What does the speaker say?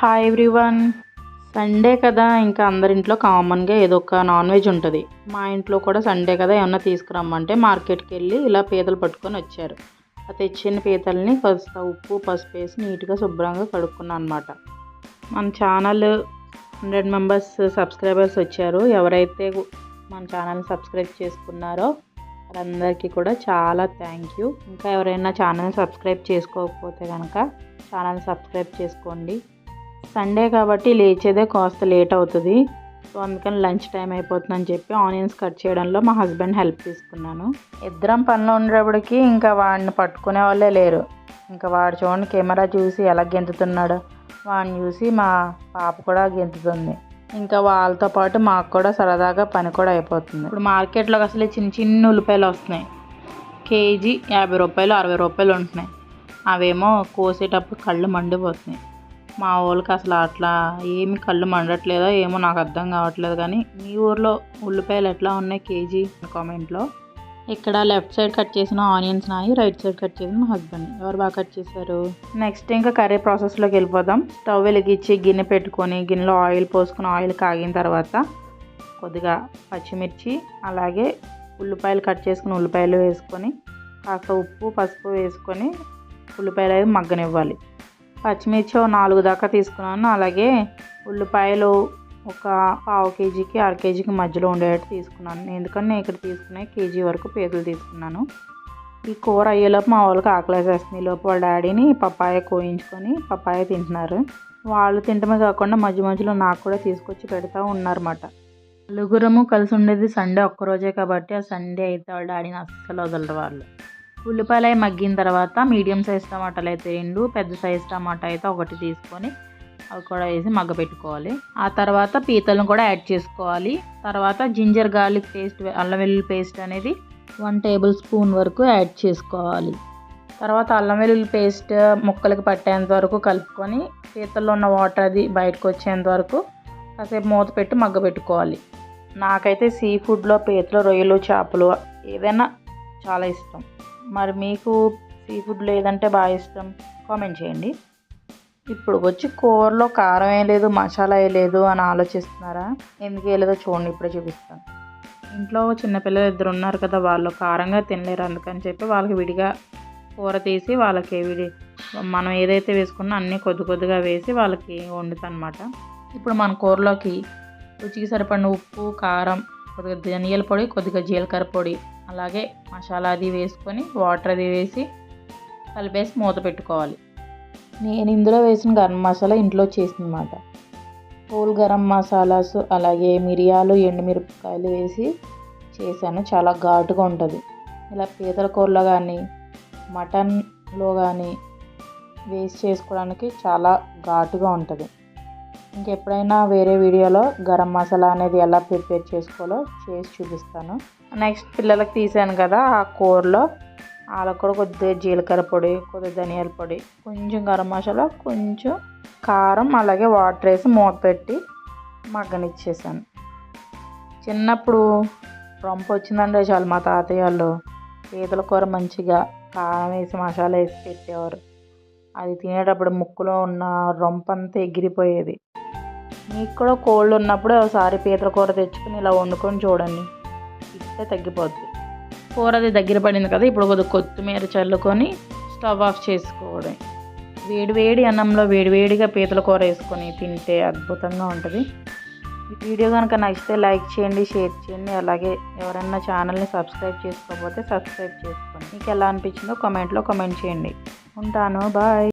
Hi everyone Sunday కదా ఇంకా అందరింట్లో కామన్గా ఏదో ఒక నాన్ వెజ్ ఉంటుంది. మా ఇంట్లో కూడా సండే కదా ఏమన్నా తీసుకురమ్మంటే మార్కెట్కి వెళ్ళి ఇలా పీతలు పట్టుకొని వచ్చారు. ఆ తెచ్చిన పీతల్ని కాస్త ఉప్పు పసుపు వేసి నీట్గా శుభ్రంగా కడుక్కున్నాను అనమాట మన ఛానల్ హండ్రెడ్ మెంబర్స్ సబ్స్క్రైబర్స్ వచ్చారు. ఎవరైతే మన ఛానల్ని సబ్స్క్రైబ్ చేసుకున్నారో వారందరికీ కూడా చాలా థ్యాంక్ యూ ఇంకా ఎవరైనా ఛానల్ని సబ్స్క్రైబ్ చేసుకోకపోతే కనుక ఛానల్ సబ్స్క్రైబ్ చేసుకోండి. సండే కాబట్టి లేచేదే కాస్త లేట్ అవుతుంది. సో అందుకని లంచ్ టైం అయిపోతుందని చెప్పి ఆనియన్స్ కట్ చేయడంలో మా హస్బెండ్ హెల్ప్ తీసుకున్నాను. ఇద్దరం పనిలో ఉండేటప్పటికి ఇంకా వాడిని పట్టుకునే వాళ్ళే లేరు. ఇంకా వాడు చూడండి కెమెరా చూసి ఎలా గెంతుతున్నాడు. వాడిని చూసి మా పాప కూడా గెంతుతుంది. ఇంకా వాళ్ళతో పాటు మాకు కూడా సరదాగా పని కూడా అయిపోతుంది. ఇప్పుడు మార్కెట్లోకి అసలు చిన్న చిన్న ఉల్లిపాయలు వస్తున్నాయి. కేజీ యాభై రూపాయలు అరవై రూపాయలు ఉంటున్నాయి. అవేమో కోసేటప్పుడు కళ్ళు మండిపోతున్నాయి. మా వాళ్ళకి అసలు అట్లా ఏమి కళ్ళు మండట్లేదో ఏమో నాకు అర్థం కావట్లేదు కానీ మీ ఊర్లో ఉల్లిపాయలు ఎట్లా ఉన్నాయి కేజీ కామెంట్లో? ఇక్కడ లెఫ్ట్ సైడ్ కట్ చేసిన ఆనియన్స్ నాయి రైట్ సైడ్ కట్ చేసిన మా హస్బెండ్. ఎవరు బాగా కట్ చేశారు? నెక్స్ట్ ఇంకా కర్రీ ప్రాసెస్లోకి వెళ్ళిపోదాం. స్టవ్ వెలిగించి గిన్నె పెట్టుకొని గిన్నెలో ఆయిల్ పోసుకొని ఆయిల్ కాగిన తర్వాత కొద్దిగా పచ్చిమిర్చి అలాగే ఉల్లిపాయలు కట్ చేసుకుని ఉల్లిపాయలు వేసుకొని కాస్త ఉప్పు పసుపు వేసుకొని ఉల్లిపాయలు అవి మగ్గనివ్వాలి. పచ్చిమిర్చి ఓ నాలుగు దాకా తీసుకున్నాను. అలాగే ఉల్లిపాయలు ఒక పావు కేజీకి అర కేజీకి మధ్యలో ఉండేటట్టు తీసుకున్నాను. ఎందుకంటే నేను ఇక్కడ తీసుకునే కేజీ వరకు పీతలు తీసుకున్నాను. ఈ కూర అయ్యేలోపు మా వాళ్ళకి ఆకలేసేస్తుంది లోపు వాళ్ళ డాడీని పప్పాయ కోయించుకొని పప్పాయ తింటున్నారు. వాళ్ళు తింటమే కాకుండా మధ్య మధ్యలో నాకు కూడా తీసుకొచ్చి పెడతా ఉన్నారన్నమాట. నలుగురము కలిసి ఉండేది సండే ఒక్కరోజే కాబట్టి ఆ సండే అయితే వాళ్ళ డాడీని అస్సలు వదలరు వాళ్ళు. ఉల్లిపాయలు అవి మగ్గిన తర్వాత మీడియం సైజ్ టమాటాలు అయితే రెండు పెద్ద సైజ్ టమాటా అయితే ఒకటి తీసుకొని అవి కూడా వేసి మగ్గ పెట్టుకోవాలి ఆ తర్వాత పీతలను కూడా యాడ్ చేసుకోవాలి. తర్వాత జింజర్ గార్లిక్ పేస్ట్ అల్లం వెల్లుల్లి పేస్ట్ అనేది వన్ టేబుల్ స్పూన్ వరకు యాడ్ చేసుకోవాలి. తర్వాత అల్లం వెల్లుల్లి పేస్ట్ ముక్కలకి పట్టేంత వరకు కలుపుకొని పీతల్లో ఉన్న వాటర్ అది బయటకు వచ్చేంత వరకు కాసేపు మూత పెట్టి మగ్గ పెట్టుకోవాలి నాకైతే సీ ఫుడ్లో పీతలు రొయ్యలు చేపలు ఏదైనా చాలా ఇష్టం. మరి మీకు సీ ఫుడ్ లేదంటే బాగా ఇష్టం. కామెంట్ చేయండి. ఇప్పుడు వచ్చి కూరలో కారం వేయలేదు మసాలా వేయలేదు అని ఆలోచిస్తున్నారా? ఎందుకు వేయలేదో చూడండి ఇప్పుడే చూపిస్తాను. ఇంట్లో చిన్నపిల్లలు ఇద్దరు ఉన్నారు కదా వాళ్ళు కారంగా తినలేరు అందుకని చెప్పి వాళ్ళకి విడిగా కూర తీసి వాళ్ళకి విడి మనం ఏదైతే వేసుకున్నా అన్నీ కొద్ది కొద్దిగా వేసి వాళ్ళకి వండుతానమాట. అనమాట ఇప్పుడు మన కూరలోకి రుచికి సరిపడిన ఉప్పు కారం కొద్దిగా ధనియాల పొడి కొద్దిగా జీలకర్ర పొడి అలాగే మసాలా అది వేసుకొని వాటర్ అది వేసి కలిపేసి మూత పెట్టుకోవాలి. నేను ఇందులో వేసిన గరం మసాలా ఇంట్లో చేసిందన్నమాట. హోల్ గరం మసాలాస్ అలాగే మిరియాలు ఎండుమిరపకాయలు వేసి చేశాను. చాలా ఘాటుగా ఉంటుంది. ఇలా పీతల కూరలో కానీ మటన్లో కానీ వేస్ట్ చేసుకోవడానికి చాలా ఘాటుగా ఉంటుంది. ఇంకెప్పుడైనా వేరే వీడియోలో గరం మసాలా అనేది ఎలా ప్రిపేర్ చేసుకోవాలో చేసి చూపిస్తాను. నెక్స్ట్ పిల్లలకు తీసాను కదా ఆ కూరలో వాళ్ళకు కూడా కొద్దిగా జీలకర్ర పొడి కొద్దిగా ధనియాల పొడి కొంచెం గరం మసాలా కొంచెం కారం అలాగే వాటర్ వేసి మూత పెట్టి మగ్గనిచ్చేసాను. చిన్నప్పుడు రొంపు వచ్చిందంటే చాలు మా తాతయ్య వాళ్ళు. పీతల కూర మంచిగా కారం వేసి మసాలా వేసి పెట్టేవారు. అది తినేటప్పుడు ముక్కులో ఉన్న రొంపంతా ఎగిరిపోయేది. మీకు కూడా కోల్డ్ ఉన్నప్పుడు ఒకసారి పీతల కూర తెచ్చుకుని ఇలా వండుకొని చూడండి. ఇస్తే తగ్గిపోద్ది. కూర అది దగ్గర పడింది కదా ఇప్పుడు కొద్దిగా కొత్తిమీర చల్లుకొని స్టవ్ ఆఫ్ చేసుకోవడం వేడివేడి అన్నంలో వేడివేడిగా పీతల కూర వేసుకొని తింటే అద్భుతంగా ఉంటుంది. ఈ వీడియో కనుక నచ్చితే లైక్ చేయండి షేర్ చేయండి అలాగే ఎవరైనా ఛానల్ని సబ్స్క్రైబ్ చేసుకోకపోతే సబ్స్క్రైబ్ చేసుకోండి. మీకు ఎలా అనిపించిందో కామెంట్లో కామెంట్ చేయండి. ఉంటాను బాయ్.